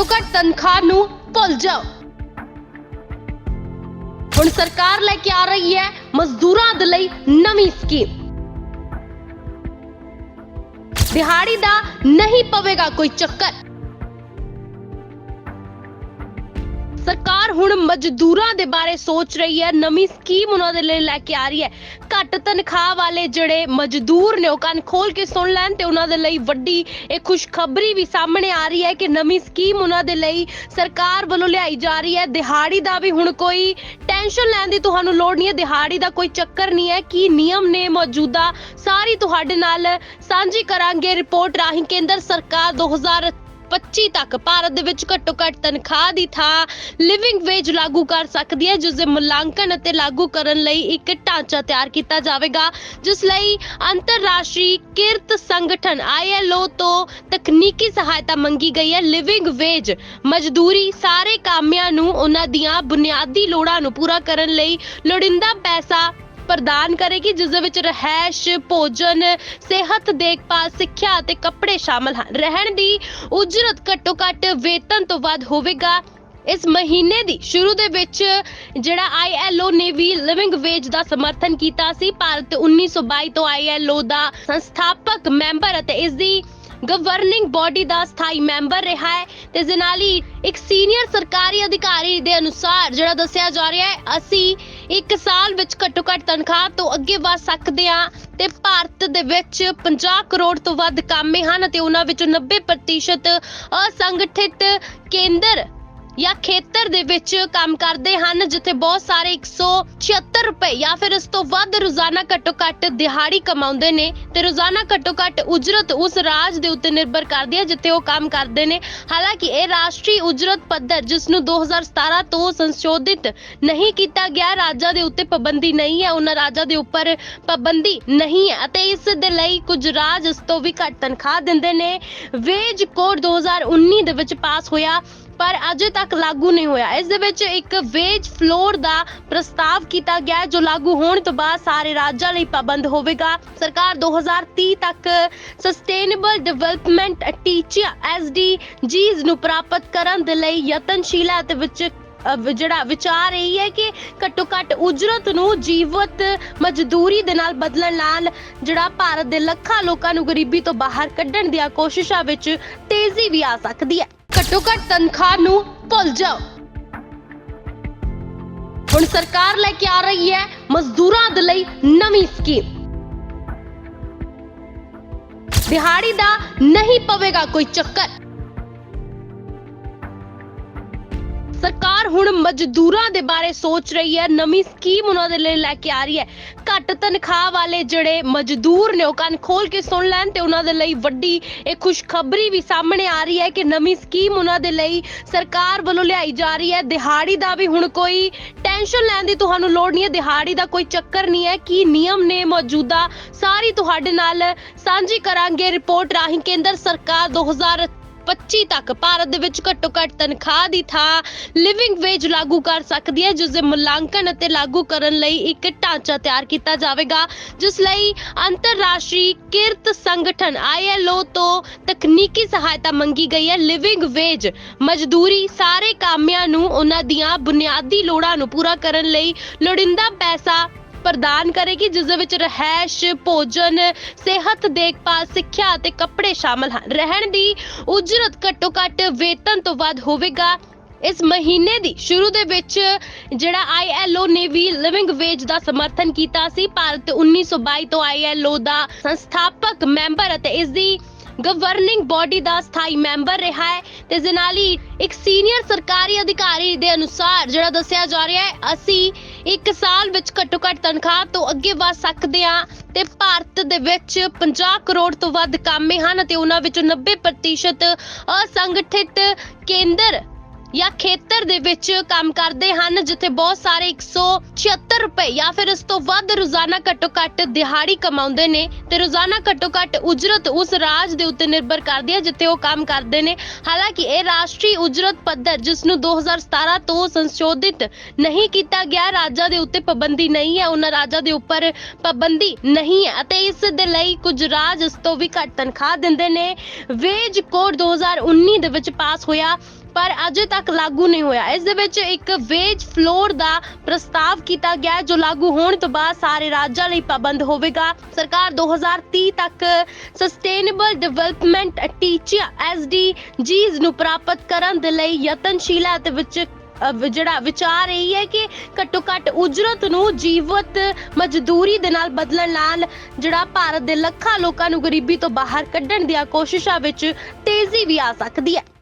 ਘੱਟੋ ਘੱਟ ਤਨਖਾਹ ਨੂੰ ਭੁੱਲ ਜਾਓ। ਹੁਣ ਸਰਕਾਰ ਲੈ ਕੇ ਆ ਰਹੀ ਹੈ ਮਜ਼ਦੂਰਾਂ ਦੇ ਲਈ ਨਵੀਂ ਸਕੀਮ। ਦਿਹਾੜੀ ਦਾ ਨਹੀਂ ਪਵੇਗਾ ਕੋਈ ਚੱਕਰ। ਸਰਕਾਰ ਹੁਣ ਮਜ਼ਦੂਰਾਂ ਦੇ ਬਾਰੇ ਸੋਚ ਰਹੀ ਹੈ, ਨਵੀਂ ਸਕੀਮ ਉਹਨਾਂ ਦੇ ਲਈ ਲੈ ਕੇ ਆ ਰਹੀ ਹੈ। ਘੱਟ ਤਨਖਾਹ ਵਾਲੇ ਜਿਹੜੇ ਮਜ਼ਦੂਰ ਨੇ, ਉਹ ਕੰਨ ਖੋਲ ਕੇ ਸੁਣ ਲੈਣ ਤੇ ਉਹਨਾਂ ਦੇ ਲਈ ਵੱਡੀ ਇਹ ਖੁਸ਼ਖਬਰੀ ਵੀ ਸਾਹਮਣੇ ਆ ਰਹੀ ਹੈ ਕਿ ਨਵੀਂ ਸਕੀਮ ਉਹਨਾਂ ਦੇ ਲਈ ਸਰਕਾਰ ਵੱਲੋਂ ਲਿਆਈ ਜਾ ਰਹੀ ਹੈ। ਦਿਹਾੜੀ ਦਾ ਵੀ ਹੁਣ ਕੋਈ ਟੈਨਸ਼ਨ ਲੈਣ ਦੀ ਤੁਹਾਨੂੰ ਲੋੜ ਨਹੀਂ ਹੈ। ਦਿਹਾੜੀ ਦਾ ਕੋਈ ਚੱਕਰ ਨਹੀਂ ਹੈ। ਕੀ ਨਿਯਮ ਨੇ ਮੌਜੂਦਾ ਸਾਰੀ ਤੁਹਾਡੇ ਨਾਲ ਸਾਂਝੀ ਕਰਾਂਗੇ। ਰਿਪੋਰਟ ਰਾਹੀਂ ਕੇਂਦਰ ਸਰਕਾਰ 2000 25 ਤੱਕ ਭਾਰਤ ਦੇ ਵਿੱਚ ਘੱਟੋ ਘੱਟ ਤਨਖਾਹ ਦੀ ਥਾਂ ਲਿਵਿੰਗ ਵੇਜ ਲਾਗੂ ਕਰ ਸਕਦੀ ਹੈ ਜਿਸ ਦੇ ਮੁਲਾਂਕਣ ਅਤੇ ਲਾਗੂ ਕਰਨ ਲਈ ਇੱਕ ਢਾਂਚਾ ਤਿਆਰ ਕੀਤਾ ਜਾਵੇਗਾ, ਜਿਸ ਲਈ ਅੰਤਰਰਾਸ਼ਟਰੀ ਕਿਰਤ ਸੰਗਠਨ ILO ਤੋਂ ਤਕਨੀਕੀ ਸਹਾਇਤਾ ਮੰਗੀ ਗਈ ਹੈ। ਲਿਵਿੰਗ ਵੇਜ ਮਜ਼ਦੂਰੀ ਸਾਰੇ ਕਾਮਿਆਂ ਨੂੰ ਉਹਨਾਂ ਦੀਆਂ ਬੁਨਿਆਦੀ ਲੋੜਾਂ ਨੂੰ ਪੂਰਾ ਕਰਨ ਲਈ ਲੋੜਿੰਦਾ ਪੈਸਾ ਪ੍ਰਦਾਨ ਕਰੇਗੀ ਜਿਸ ਦੇ ਵਿੱਚ ਰਹਿائش, ਭੋਜਨ, ਸਿਹਤ ਦੇਖਭਾਲ, ਸਿੱਖਿਆ ਅਤੇ ਕੱਪੜੇ ਸ਼ਾਮਲ ਹਨ। ਰਹਿਣ ਦੀ ਉਜਰਤ ਘੱਟੋ ਘੱਟ ਵੇਤਨ ਤੋਂ ਵੱਧ ਹੋਵੇਗਾ। ਇਸ ਮਹੀਨੇ ਦੀ ਸ਼ੁਰੂ ਦੇ ਵਿੱਚ ਜਿਹੜਾ ਆਈਐਲਓ ਨੇ ਵੀ ਲਿਵਿੰਗ ਵੇਜ ਦਾ ਸਮਰਥਨ ਕੀਤਾ ਸੀ। ਭਾਰਤ 1922 ਤੋਂ ਆਈਐਲਓ ਦਾ ਸੰਸਥਾਪਕ ਮੈਂਬਰ ਅਤੇ ਇਸ ਦੀ ਗਵਰਨਿੰਗ ਬਾਡੀ ਦਾ ਸਥਾਈ ਮੈਂਬਰ ਰਿਹਾ ਹੈ ਤੇ ਜਨਾਲੀ ਇੱਕ ਸੀਨੀਅਰ ਸਰਕਾਰੀ ਅਧਿਕਾਰੀ ਦੇ ਅਨੁਸਾਰ ਜਿਹੜਾ ਦੱਸਿਆ ਜਾ ਰਿਹਾ ਹੈ, ਅਸੀਂ ਇੱਕ ਸਾਲ ਵਿੱਚ ਘੱਟੋ ਘੱਟ ਤਨਖਾਹ ਤੋਂ ਅੱਗੇ ਵਧ ਸਕਦੇ ਹਾਂ ਤੇ ਭਾਰਤ ਦੇ ਵਿੱਚ 50 ਕਰੋੜ ਤੋਂ ਵੱਧ ਕਾਮੇ ਹਨ ਅਤੇ ਉਹਨਾਂ ਵਿੱਚੋਂ 90% ਅਸੰਗਠਿਤ ਕੇਂਦਰ ਜਾਂ ਖੇਤਰ ਦੇ ਵਿੱਚ ਕੰਮ ਕਰਦੇ ਹਨ, ਜਿੱਥੇ ਬਹੁਤ ਸਾਰੇ 176 ਰੁਪਏ ਜਾਂ ਫਿਰ ਇਸ ਤੋਂ ਵੱਧ ਰੋਜ਼ਾਨਾ ਘੱਟੋ ਘੱਟ ਦਿਹਾੜੀ ਕਮਾਉਂਦੇ ਨੇ ਤੇ ਰੋਜ਼ਾਨਾ ਘੱਟੋ ਘੱਟ ਉਜਰਤ ਉਸ ਰਾਜ ਦੇ ਉੱਤੇ ਨਿਰਭਰ ਕਰਦੀ ਹੈ, ਜਿੱਥੇ ਉਹ ਕੰਮ ਕਰਦੇ ਨੇ। ਹਾਲਾਂਕਿ ਇਹ ਰਾਸ਼ਟਰੀ ਉਜਰਤ ਪੱਧਰ, ਜਿਸ ਨੂੰ 2017 ਤੋਂ ਸੰਸ਼ੋਧਿਤ ਨਹੀਂ ਕੀਤਾ ਗਿਆ, ਰਾਜਾਂ ਦੇ ਉੱਤੇ ਪਾਬੰਦੀ ਨਹੀਂ ਹੈ, ਉਹਨਾਂ ਰਾਜਾਂ ਦੇ ਉੱਪਰ ਪਾਬੰਦੀ ਨਹੀਂ ਹੈ ਅਤੇ ਇਸ ਦੇ ਲਈ ਕੁਝ ਰਾਜ ਇਸ ਤੋਂ ਵੀ ਘੱਟ ਤਨਖਾਹ ਦਿੰਦੇ ਨੇ। ਵੇਜ ਕੋਡ 2019 ਦੇ ਵਿੱਚ ਪਾਸ ਹੋਇਆ ਪਰ ਅਜੇ ਤੱਕ ਲਾਗੂ ਨਹੀਂ ਹੋਇਆ। ਇਸ ਦੇ ਵਿੱਚ ਇੱਕ ਵੇਜ ਫਲੋਰ ਦਾ ਪ੍ਰਸਤਾਵ ਕੀਤਾ ਗਿਆ ਜੋ ਲਾਗੂ ਹੋਣ ਤੋਂ ਬਾਅਦ ਸਾਰੇ ਰਾਜਾਂ ਲਈ ਪਾਬੰਦ ਹੋਵੇਗਾ। ਸਰਕਾਰ 2030 ਤੱਕ ਸਸਟੇਨੇਬਲ ਡਿਵੈਲਪਮੈਂਟ ਟੀਚਾ ਐਸਡੀਜੀਜ਼ ਨੂੰ ਪ੍ਰਾਪਤ ਕਰਨ ਦੇ ਲਈ ਯਤਨਸ਼ੀਲ ਹੈ ਤੇ ਵਿੱਚ ਜਿਹੜਾ ਵਿਚਾਰ ਇਹ ਹੈ ਕਿ ਘੱਟੋ ਘੱਟ ਉਜਰਤ ਨੂੰ ਜੀਵਤ ਮਜ਼ਦੂਰੀ ਦੇ ਨਾਲ ਬਦਲਣ ਨਾਲ ਜਿਹੜਾ ਭਾਰਤ ਦੇ ਲੱਖਾਂ ਲੋਕਾਂ ਨੂੰ ਗਰੀਬੀ ਤੋਂ ਬਾਹਰ ਕੱਢਣ ਦੀਆਂ ਕੋਸ਼ਿਸ਼ਾਂ ਵਿੱਚ ਤੇਜ਼ੀ ਵੀ ਆ ਸਕਦੀ ਹੈ। ਘੱਟੋ ਘੱਟ ਤਨਖਾਹ ਨੂੰ ਭੁੱਲ ਜਾਓ। ਹੁਣ ਸਰਕਾਰ ਲੈ ਕੇ ਆ ਰਹੀ ਹੈ ਮਜ਼ਦੂਰਾਂ ਦੇ ਲਈ ਨਵੀਂ ਸਕੀਮ। ਦਿਹਾੜੀ ਦਾ ਨਹੀਂ ਪਵੇਗਾ ਕੋਈ ਚੱਕਰ। ਸਰਕਾਰ ਹੁਣ ਮਜ਼ਦੂਰਾਂ ਦੇ ਬਾਰੇ ਸੋਚ ਰਹੀ ਹੈ, ਨਵੀਂ ਸਕੀਮ ਉਹਨਾਂ ਦੇ ਲਈ ਲੈ ਕੇ ਆ ਰਹੀ ਹੈ। ਘੱਟ ਤਨਖਾਹ ਵਾਲੇ ਜਿਹੜੇ ਮਜ਼ਦੂਰ ਨੇ, ਉਹ ਕੰਨ ਖੋਲ ਕੇ ਸੁਣ ਲੈਣ ਤੇ ਉਹਨਾਂ ਦੇ ਲਈ ਵੱਡੀ ਇਹ ਖੁਸ਼ਖਬਰੀ ਵੀ ਸਾਹਮਣੇ ਆ ਰਹੀ ਹੈ ਕਿ ਨਵੀਂ ਸਕੀਮ ਉਹਨਾਂ ਦੇ ਲਈ ਸਰਕਾਰ ਵੱਲੋਂ ਲਿਆਈ ਜਾ ਰਹੀ ਹੈ। ਦਿਹਾੜੀ ਦਾ ਵੀ ਹੁਣ ਕੋਈ ਟੈਨਸ਼ਨ ਲੈਣ ਦੀ ਤੁਹਾਨੂੰ ਲੋੜ ਨਹੀਂ ਹੈ। ਦਿਹਾੜੀ ਦਾ ਕੋਈ ਚੱਕਰ ਨਹੀਂ ਹੈ ਕੀ ਨਿਯਮ ਨੇ ਮੌਜੂਦਾ ਸਾਰੀ ਤੁਹਾਡੇ ਨਾਲ ਸਾਂਝੀ ਕਰਾਂਗੇ ਰਿਪੋਰਟ ਰਾਹੀਂ। ਕੇਂਦਰ ਸਰਕਾਰ 2000 25 ਤੱਕ ਭਾਰਤ ਦੇ ਵਿੱਚ ਘੱਟੋ ਘੱਟ ਤਨਖਾਹ ਦੀ ਥਾਂ ਲਿਵਿੰਗ ਵੇਜ ਲਾਗੂ ਕਰ ਸਕਦੀ ਹੈ ਜਿਸ ਦੇ ਮੁਲਾਂਕਣ ਅਤੇ ਲਾਗੂ ਕਰਨ ਲਈ ਇੱਕ ਢਾਂਚਾ ਤਿਆਰ ਕੀਤਾ ਜਾਵੇਗਾ, ਜਿਸ ਲਈ ਅੰਤਰਰਾਸ਼ਟਰੀ ਕਿਰਤ ਸੰਗਠਨ ILO ਤੋਂ ਤਕਨੀਕੀ ਸਹਾਇਤਾ ਮੰਗੀ ਗਈ ਹੈ। ਲਿਵਿੰਗ ਵੇਜ ਮਜ਼ਦੂਰੀ ਸਾਰੇ ਕਾਮਿਆਂ ਨੂੰ ਉਹਨਾਂ ਦੀਆਂ ਬੁਨਿਆਦੀ ਲੋੜਾਂ ਨੂੰ ਪੂਰਾ ਕਰਨ ਲਈ ਲੋੜਿੰਦਾ ਪੈਸਾ ਪ੍ਰਦਾਨ ਕਰੇਗੀ, ਜਿਸ ਦੇ ਵਿੱਚ ਰਹਿائش, ਭੋਜਨ, ਸਿਹਤ ਦੇਖਭਾਲ, ਸਿੱਖਿਆ ਅਤੇ ਕੱਪੜੇ ਸ਼ਾਮਲ ਹਨ। ਰਹਿਣ ਦੀ ਉਜਰਤ ਘੱਟੋ ਘੱਟ ਵੇਤਨ ਤੋਂ ਵੱਧ ਹੋਵੇਗਾ। ਇਸ ਮਹੀਨੇ ਦੀ ਸ਼ੁਰੂ ਦੇ ਵਿੱਚ ਜਿਹੜਾ ਆਈਐਲਓ ਨੇ ਵੀ ਲਿਵਿੰਗ ਵੇਜ ਦਾ ਸਮਰਥਨ ਕੀਤਾ ਸੀ, ਭਾਰਤ 1922 ਤੋਂ ਆਈਐਲਓ ਦਾ ਸੰਸਥਾਪਕ ਮੈਂਬਰ ਅਤੇ ਇਸਦੀ ਗਵਰਨਿੰਗ ਬਾਡੀ ਦਾ ਸਥਾਈ ਮੈਂਬਰ ਰਿਹਾ ਹੈ ਤੇ ਨਾਲ ਹੀ ਇੱਕ ਸੀਨੀਅਰ ਸਰਕਾਰੀ ਅਧਿਕਾਰੀ ਦੇ ਅਨੁਸਾਰ ਜਿਹੜਾ ਦੱਸਿਆ ਜਾ ਰਿਹਾ ਹੈ, ਅਸੀਂ ਇੱਕ ਸਾਲ ਵਿੱਚ ਘੱਟੋ ਘੱਟ ਤਨਖਾਹ ਤੋਂ ਅੱਗੇ ਵਧ ਸਕਦੇ ਹਾਂ ਤੇ ਭਾਰਤ ਦੇ ਵਿੱਚ 50 ਕਰੋੜ ਤੋਂ ਵੱਧ ਕਾਮੇ ਹਨ ਤੇ ਉਹਨਾਂ ਵਿੱਚੋਂ 90% ਅਸੰਗਠਿਤ ਕੇਂਦਰ ਜਾਂ ਖੇਤਰ ਦੇ ਵਿੱਚ ਕੰਮ ਕਰਦੇ ਹਨ, ਜਿੱਥੇ ਬਹੁਤ ਸਾਰੇ 176 ਰੁਪਏ ਜਾਂ ਫਿਰ ਇਸ ਤੋਂ ਵੱਧ ਰੋਜ਼ਾਨਾ ਘੱਟੋ ਘੱਟ ਦਿਹਾੜੀ ਕਮਾਉਂਦੇ ਨੇ ਤੇ ਰੋਜ਼ਾਨਾ ਘੱਟੋ ਘੱਟ ਉਜਰਤ ਉਸ ਰਾਜ ਦੇ ਉੱਤੇ ਨਿਰਭਰ ਕਰਦੀ ਹੈ, ਜਿੱਥੇ ਉਹ ਕੰਮ ਕਰਦੇ ਨੇ। ਹਾਲਾਂਕਿ ਇਹ ਰਾਸ਼ਟਰੀ ਉਜਰਤ ਪੱਧਰ, ਜਿਸ ਨੂੰ 2017 ਤੋਂ ਸੰਸ਼ੋਧਿਤ ਨਹੀਂ ਕੀਤਾ ਗਿਆ, ਰਾਜਾਂ ਦੇ ਉੱਤੇ ਪਾਬੰਦੀ ਨਹੀਂ ਹੈ, ਉਹਨਾਂ ਰਾਜਾਂ ਦੇ ਉੱਪਰ ਪਾਬੰਦੀ ਨਹੀਂ ਹੈ ਅਤੇ ਇਸ ਦੇ ਲਈ ਕੁਝ ਰਾਜ ਇਸ ਤੋਂ ਵੀ ਘੱਟ ਤਨਖਾਹ ਦਿੰਦੇ ਨੇ। ਵੇਜ ਕੋਡ 2019 ਦੇ ਵਿੱਚ ਪਾਸ ਹੋਇਆ ਪਰ ਅਜੇ ਤੱਕ ਲਾਗੂ ਨਹੀਂ ਹੋਇਆ। ਇਸ ਦੇ ਵਿੱਚ ਇੱਕ ਵੇਜ ਫਲੋਰ ਦਾ ਪ੍ਰਸਤਾਵ ਕੀਤਾ ਗਿਆ ਜੋ ਲਾਗੂ ਹੋਣ ਤੋਂ ਬਾਅਦ ਸਾਰੇ ਰਾਜਾਂ ਲਈ ਪਾਬੰਦ ਹੋਵੇਗਾ। ਸਰਕਾਰ 2030 ਤੱਕ ਸਸਟੇਨੇਬਲ ਡਿਵੈਲਪਮੈਂਟ ਟੀਚਿਆ ਐਸਡੀਜੀਜ਼ ਨੂੰ ਪ੍ਰਾਪਤ ਕਰਨ ਦੇ ਲਈ ਯਤਨਸ਼ੀਲ ਹੈ ਤੇ ਵਿੱਚ ਜਿਹੜਾ ਵਿਚਾਰ ਇਹ ਹੈ ਕਿ ਘੱਟੋ ਘੱਟ ਉਜਰਤ ਨੂੰ ਜੀਵਤ ਮਜ਼ਦੂਰੀ ਦੇ ਨਾਲ ਬਦਲਣ ਨਾਲ ਜਿਹੜਾ ਭਾਰਤ ਦੇ ਲੱਖਾਂ ਲੋਕਾਂ ਨੂੰ ਗਰੀਬੀ ਤੋਂ ਬਾਹਰ ਕੱਢਣ ਦੀਆਂ ਕੋਸ਼ਿਸ਼ਾਂ ਵਿੱਚ ਤੇਜ਼ੀ ਵੀ ਆ ਸਕਦੀ ਹੈ।